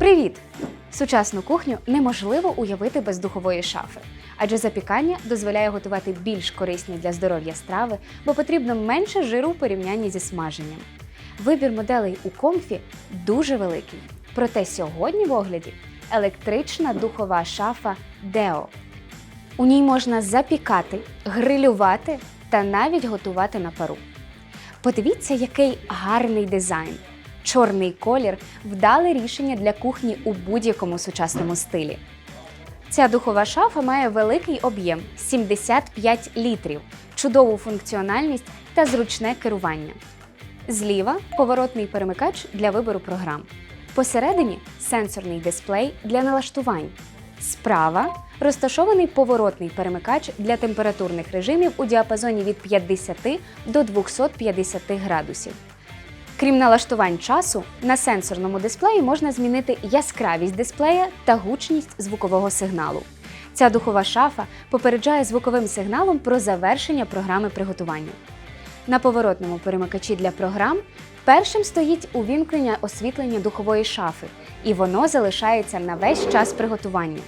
Привіт! Сучасну кухню неможливо уявити без духової шафи, адже запікання дозволяє готувати більш корисні для здоров'я страви, бо потрібно менше жиру в порівнянні зі смаженням. Вибір моделей у комфі дуже великий. Проте сьогодні в огляді електрична духова шафа Deo. У ній можна запікати, грилювати та навіть готувати на пару. Подивіться, який гарний дизайн. Чорний колір вдале рішення для кухні у будь-якому сучасному стилі. Ця духова шафа має великий об'єм 75 літрів, чудову функціональність та зручне керування. Зліва поворотний перемикач для вибору програм. Посередині сенсорний дисплей для налаштувань. Справа розташований поворотний перемикач для температурних режимів у діапазоні від 50 до 250 градусів. Крім налаштувань часу, на сенсорному дисплеї можна змінити яскравість дисплея та гучність звукового сигналу. Ця духова шафа попереджає звуковим сигналом про завершення програми приготування. На поворотному перемикачі для програм першим стоїть увімкнення освітлення духової шафи, і воно залишається на весь час приготування.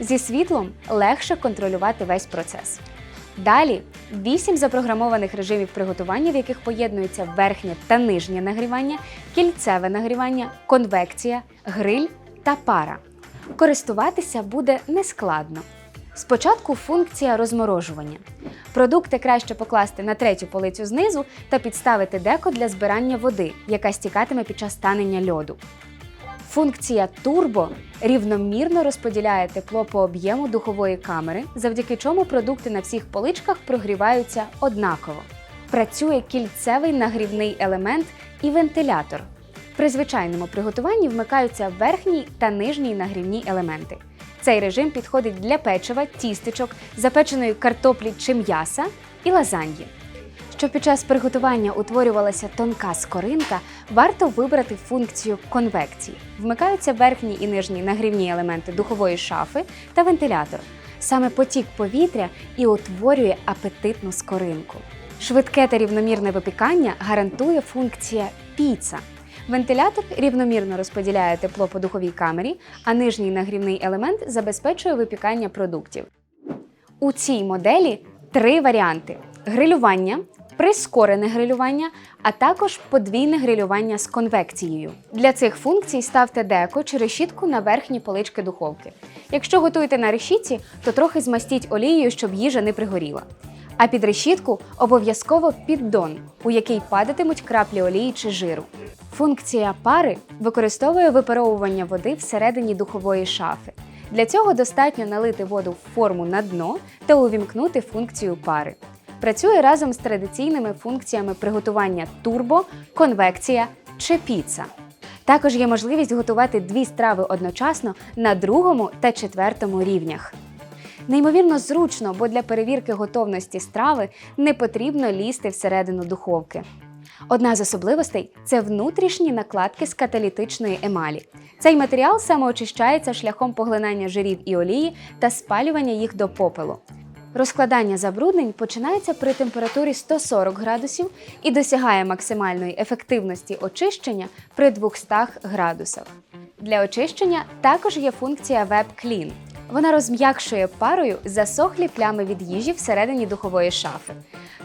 Зі світлом легше контролювати весь процес. Далі 8 запрограмованих режимів приготування, в яких поєднуються верхнє та нижнє нагрівання, кільцеве нагрівання, конвекція, гриль та пара. Користуватися буде нескладно. Спочатку функція розморожування. Продукти краще покласти на третю полицю знизу та підставити деко для збирання води, яка стікатиме під час танення льоду. Функція турбо рівномірно розподіляє тепло по об'єму духової камери, завдяки чому продукти на всіх поличках прогріваються однаково. Працює кільцевий нагрівний елемент і вентилятор. При звичайному приготуванні вмикаються верхній та нижній нагрівні елементи. Цей режим підходить для печива, тістечок, запеченої картоплі чи м'яса і лазаньї. Щоб під час приготування утворювалася тонка скоринка, варто вибрати функцію конвекції. Вмикаються верхні і нижні нагрівні елементи духової шафи та вентилятор. Саме потік повітря і утворює апетитну скоринку. Швидке та рівномірне випікання гарантує функція піца. Вентилятор рівномірно розподіляє тепло по духовій камері, а нижній нагрівний елемент забезпечує випікання продуктів. У цій моделі три варіанти: грилювання, прискорене грилювання, а також подвійне грилювання з конвекцією. Для цих функцій ставте деко чи решітку на верхні полички духовки. Якщо готуєте на решітці, то трохи змастіть олією, щоб їжа не пригоріла. А під решітку обов'язково піддон, у який падатимуть краплі олії чи жиру. Функція пари використовує випаровування води всередині духової шафи. Для цього достатньо налити воду в форму на дно та увімкнути функцію пари. Працює разом з традиційними функціями приготування турбо, конвекція чи піца. Також є можливість готувати дві страви одночасно на другому та четвертому рівнях. Неймовірно зручно, бо для перевірки готовності страви не потрібно лізти всередину духовки. Одна з особливостей це внутрішні накладки з каталітичної емалі. Цей матеріал самоочищається шляхом поглинання жирів і олії та спалювання їх до попелу. Розкладання забруднень починається при температурі 140 градусів і досягає максимальної ефективності очищення при 200 градусах. Для очищення також є функція Web Clean. Вона розм'якшує парою засохлі плями від їжі всередині духової шафи.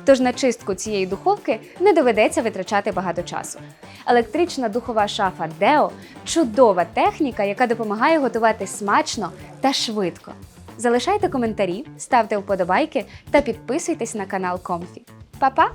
Тож на чистку цієї духовки не доведеться витрачати багато часу. Електрична духова шафа Deo – чудова техніка, яка допомагає готувати смачно та швидко. Залишайте коментарі, ставте вподобайки та підписуйтесь на канал Комфі. Па-па!